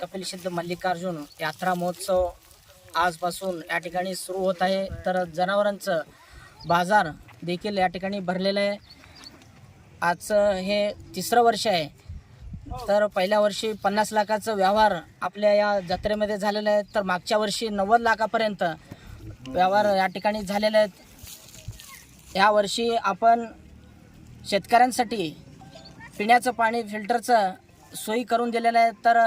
कपिल सिद्ध मल्लिकार्जुन यात्रा महोत्सव आजपासून या ठिकाणी सुरू होत आहे. तर जनावरांचं बाजार देखील या ठिकाणी भरलेलं आहे. आजचं हे तिसरं वर्ष आहे. तर पहिल्या वर्षी पन्नास लाखाचं व्यवहार आपल्या या जत्रेमध्ये झालेलं आहे. तर मागच्या वर्षी नव्वद लाखापर्यंत व्यवहार या ठिकाणी झालेले आहेत. या वर्षी आपण शेतकऱ्यांसाठी पिण्याचं पाणी फिल्टरचं सोयी करून दिलेलं आहे. तर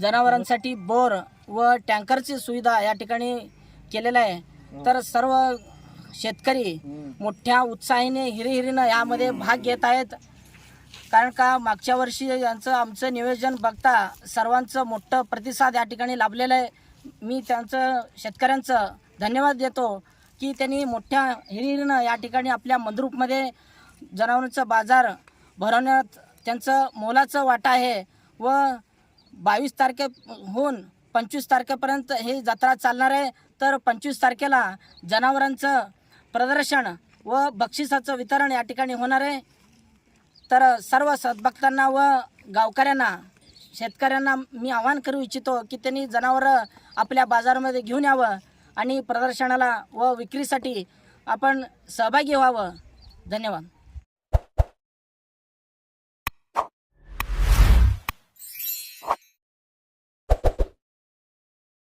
जनावरांसाठी बोर व टँकरची सुविधा या ठिकाणी केलेलं आहे. तर सर्व शेतकरी मोठ्या उत्साहाने हिरीहिरीनं यामध्ये भाग घेत आहेत. कारण का मागच्या वर्षी यांचं आमचं नियोजन बघता सर्वांचं मोठं प्रतिसाद या ठिकाणी लाभलेलं आहे. मी त्यांचं शेतकऱ्यांचं धन्यवाद देतो की त्यांनी मोठ्या हिरीहिरीनं या ठिकाणी आपल्या मंदरूपमध्ये जनावरांचा बाजार भरवण्यात त्यांचं मोलाचं वाटा आहे व बावीस तारखेहून पंचवीस तारखेपर्यंत ही जत्रा चालणार आहे. तर पंचवीस तारखेला जनावरांचं प्रदर्शन व बक्षिसाचं वितरण या ठिकाणी होणार आहे. तर सर्व सद्भक्तांना व गावकऱ्यांना शेतकऱ्यांना मी आवाहन करू इच्छितो की त्यांनी जनावरं आपल्या बाजारामध्ये घेऊन यावं आणि प्रदर्शनाला व विक्रीसाठी आपण सहभागी व्हावं. धन्यवाद.